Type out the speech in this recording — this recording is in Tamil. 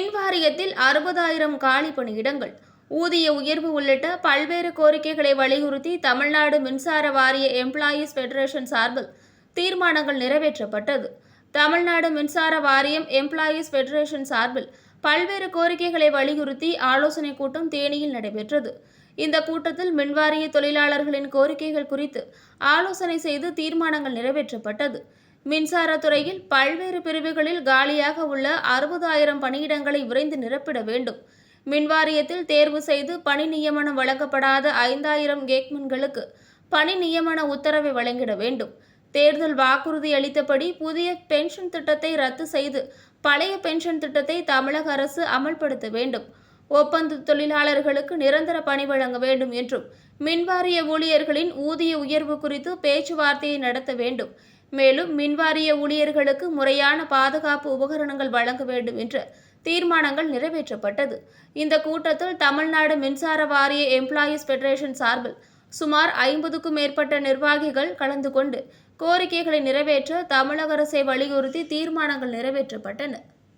அறுபதாயிரம் காலி பணியிடங்கள். ஊதிய உயர்வு உள்ளிட்ட பல்வேறு கோரிக்கைகளை வலியுறுத்தி தமிழ்நாடு மின்சார வாரிய எம்ப்ளாயீஸ் ஃபெடரேஷன் சார்பில் தீர்மானங்கள் நிறைவேற்றப்பட்டது. தமிழ்நாடு மின்சார வாரியம் எம்ப்ளாயீஸ் ஃபெடரேஷன் சார்பில் பல்வேறு கோரிக்கைகளை வலியுறுத்தி ஆலோசனைக் கூட்டம் தேனியில் நடைபெற்றது. இந்த கூட்டத்தில் மின்வாரிய தொழிலாளர்களின் கோரிக்கைகள் குறித்து ஆலோசனை செய்து தீர்மானங்கள் நிறைவேற்றப்பட்டது. மின்சாரத்துறையில் பல்வேறு பிரிவுகளில் காலியாக உள்ள அறுபதாயிரம் பணியிடங்களை விரைந்து நிரப்பிட வேண்டும். மின்வாரியத்தில் தேர்வு செய்து பணி நியமனம் வழங்கப்படாத ஐந்தாயிரம் கேக்மன்களுக்கு பணி நியமன உத்தரவை வழங்கிட வேண்டும். தேர்தல் வாக்குறுதி அளித்தபடி புதிய பென்ஷன் திட்டத்தை ரத்து செய்து பழைய பென்ஷன் திட்டத்தை தமிழக அரசு அமல்படுத்த வேண்டும். ஒப்பந்த தொழிலாளர்களுக்கு நிரந்தர பணி வழங்க வேண்டும் என்றும் மின்வாரிய ஊழியர்களின் ஊதிய உயர்வு குறித்து பேச்சுவார்த்தையை நடத்த வேண்டும். மேலும் மின்வாரிய ஊழியர்களுக்கு முறையான பாதுகாப்பு உபகரணங்கள் வழங்க வேண்டும் என்ற தீர்மானங்கள் நிறைவேற்றப்பட்டது. இந்த கூட்டத்தில் தமிழ்நாடு மின்சார வாரிய எம்ப்ளாயீஸ் ஃபெடரேஷன் சார்பில் சுமார் ஐம்பதுக்கும் மேற்பட்ட நிர்வாகிகள் கலந்து கொண்டு கோரிக்கைகளை நிறைவேற்ற தமிழக அரசை வலியுறுத்தி தீர்மானங்கள் நிறைவேற்றப்பட்டன.